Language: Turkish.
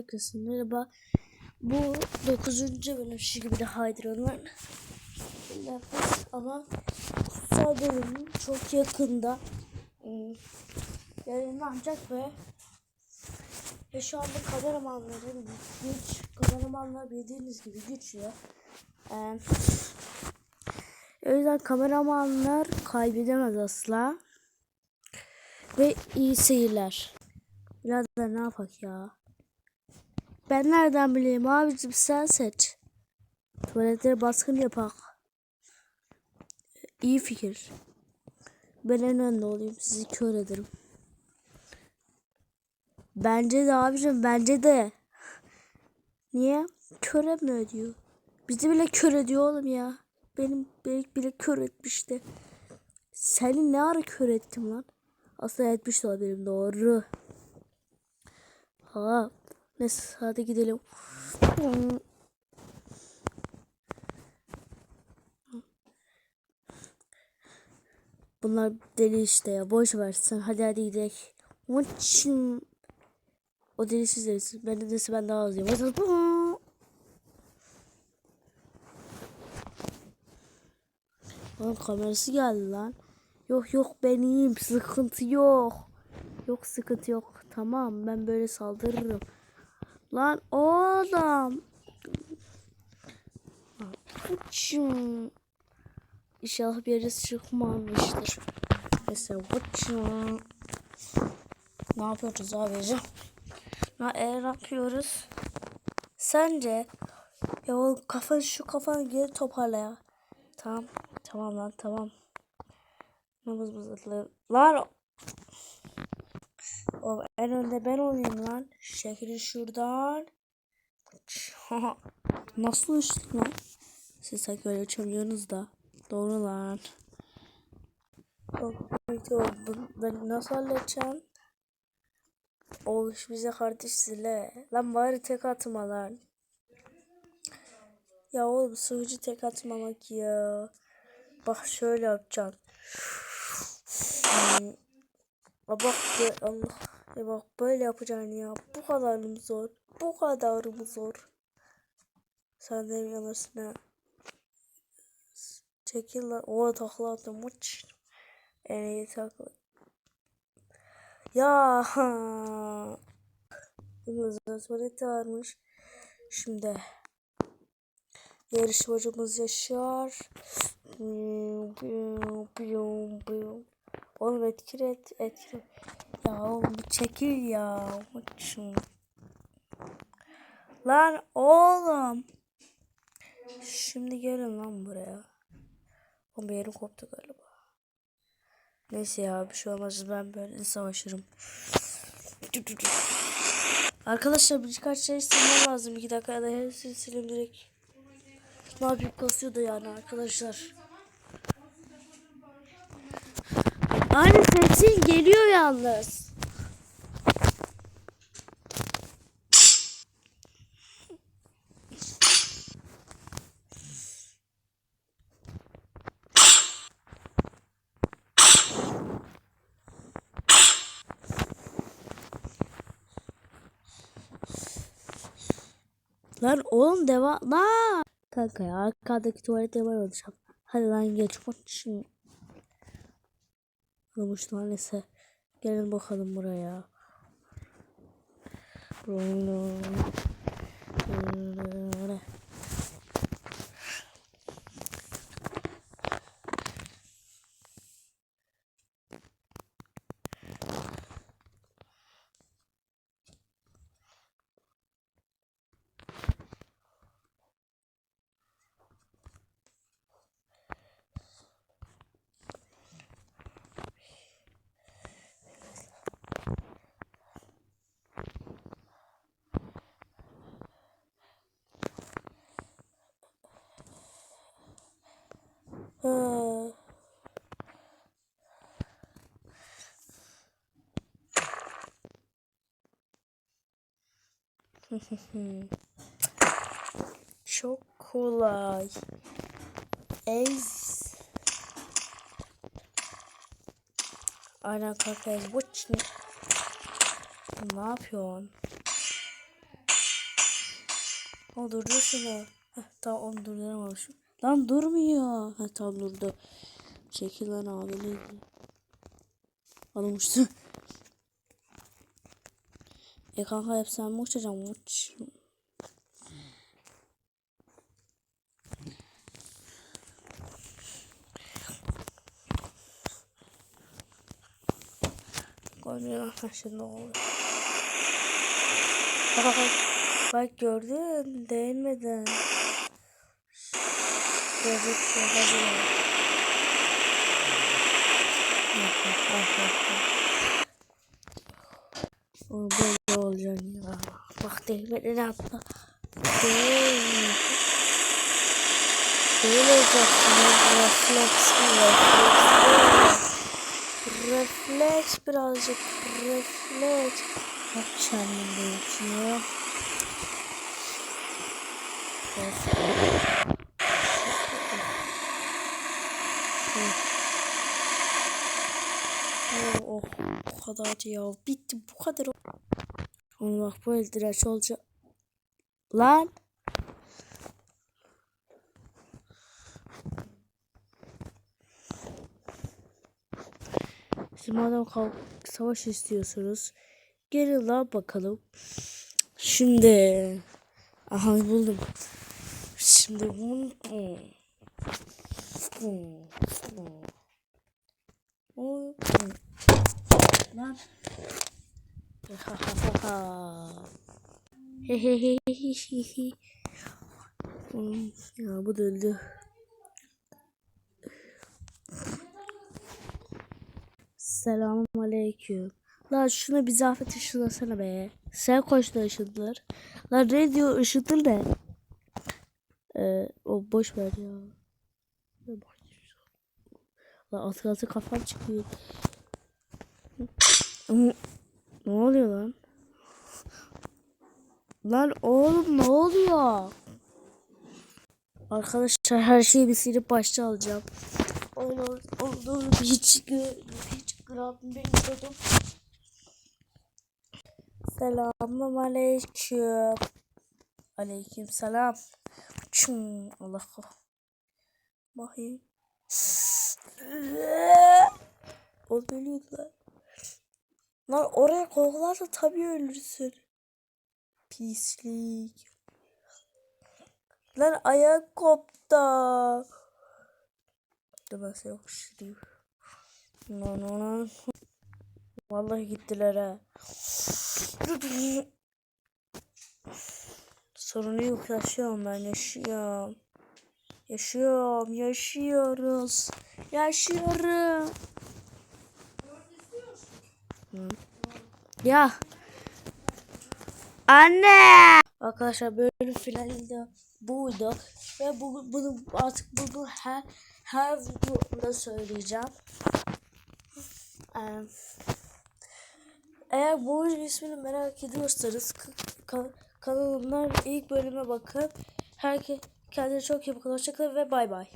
Herkese merhaba. Bu 9. bölüm şu gibi de Hydra'nın ama kutsal bölümün çok yakında ım, yayınlanacak ve ve şu anda kameramanların güç, kameramanlar bildiğiniz gibi güçlü. Ee, o yüzden kameramanlar kaybedemez asla. Ve iyi seyirler. Biraz da ne yapak ya? Ben nereden bileyim abicim sen seç. Tuvaletlere baskın yapak. İyi fikir. Ben en önde olayım sizi kör ederim. Bence de abicim bence de. Niye? Kör etmiyor diyor. Bizi bile kör ediyor oğlum ya. Benim beni bile kör etmişti. Seni ne ara kör ettim lan? Aslında etmiş de olabilirim doğru. Ha. Neyse hadi gidelim. Bunlar deli işte ya. Boş versin. Hadi hadi gidelim. Uçum. O delisiz delisiz. Ben de delisi ben daha azıyım. Lan kamerası geldi lan. Yok yok ben iyiyim. Sıkıntı yok. Yok sıkıntı yok. Tamam ben böyle saldırırım. Lan oğlum. Uçum. İnşallah bir yere çıkmamıştır. Neyse uçum. Ne yapıyoruz abicim? Ne, e, ne yapıyoruz? Sence ya oğlum kafan şu kafanı geri toparla ya. Tamam. Tamam lan tamam. Lan o en önde ben olayım lan. Şekli şuradan. Nasıl uçtun lan? Siz sanki öyle uçamıyorsunuz da. Doğru lan. Ben nasıl halledeceğim? O iş bize kardeş zile. Lan bari tek atma lan. Ya oğlum sıvıcı tek atmamak ya. Bak şöyle yapacaksın. Hmm. Bak Allah. Ya bak böyle yapacaksın ya. Bu kadar mı zor? Bu kadar mı zor? Sen de yanırsın ha? Çekil lan. O takla attım. Uç. En iyi takla. Ya. Bunun tuvaleti varmış. Şimdi. Yarışmacımız Yaşar. Oğlum etkili et, etkili. Ya oğlum çekil ya. Uçum. Lan oğlum. Şimdi gelin lan buraya. Oğlum bir yerim koptu galiba. Neyse ya bir şey olmaz ben böyle savaşırım. Arkadaşlar birkaç şey silmem lazım. 2 dakikada hepsini sileyim direkt. Ne yapayım kasıyor da yani arkadaşlar. Abi sesin geliyor yalnız. Lan oğlum devam. Lan. Kanka ya arkadaki tuvalete var olacağım. Hadi lan geç. Şimdi. Lan neyse. Gelin bakalım buraya. Çok kolay. Ez. Aynen kanka ez. Bu ne? Ne yapıyorsun? O durdur şunu. Tamam onu durduramamışım. Lan durmuyor. Heh, tamam durdu. Çekil lan abi neydi? Uçtu. E kanka hep sen mi uçacaksın? Uç. Ha bak bak. Bak gördün. Değmeden. Gördük. Gördük. O böyle olacak ya. Bak değmeden atla. Değil. Böyle olacaksın. Refleks. Refleks. Refleks birazcık. Refleks. Bak kendimde geçiyor. Oh, oh, bu kadar ya. Bitti bu kadar. Onu bak bu el direnç olacak. Lan. Siz madem savaş istiyorsunuz. Gelin lan bakalım. Şimdi. Aha buldum. Şimdi bunu... Hmm. Hmm. Hmm. Lan. Ha ha ha ha. He he he he he he. Hmm, Ya bu da öldü. Selamun aleyküm. Lan şuna bir zahmet ışınlasana be. Sen koşta ışındır. Lan ne diyor ne? Ee, o boş ver ya. Lan az kalsın kafam çıkıyor. Ne oluyor lan? Lan oğlum ne oluyor? Arkadaşlar her şeyi bir silip başta alacağım. Olur, olur. Hiç, hiç gram bilmiyordum. Selamun aleyküm. Aleyküm selam. Çum. Allah. Bakayım. O ölüyordu lan. Lan oraya koklarsa tabii ölürsün. Pislik. Lan ayak koptu. Demese yok şimdi. No no no. Vallahi gittiler ha. Sorunu yok yaşıyorum ben yaşıyorum. Yaşıyorum yaşıyoruz. Yaşıyorum. Ya. Anne. Arkadaşlar bölüm finali de buydu. Ve bu, bunu artık bunu her her videomda söyleyeceğim. Eğer bu oyunun ismini merak ediyorsanız k- ka- kanalımdan ilk bölüme bakın. Herkes kendine çok iyi bakın. Hoşçakalın ve bay bay.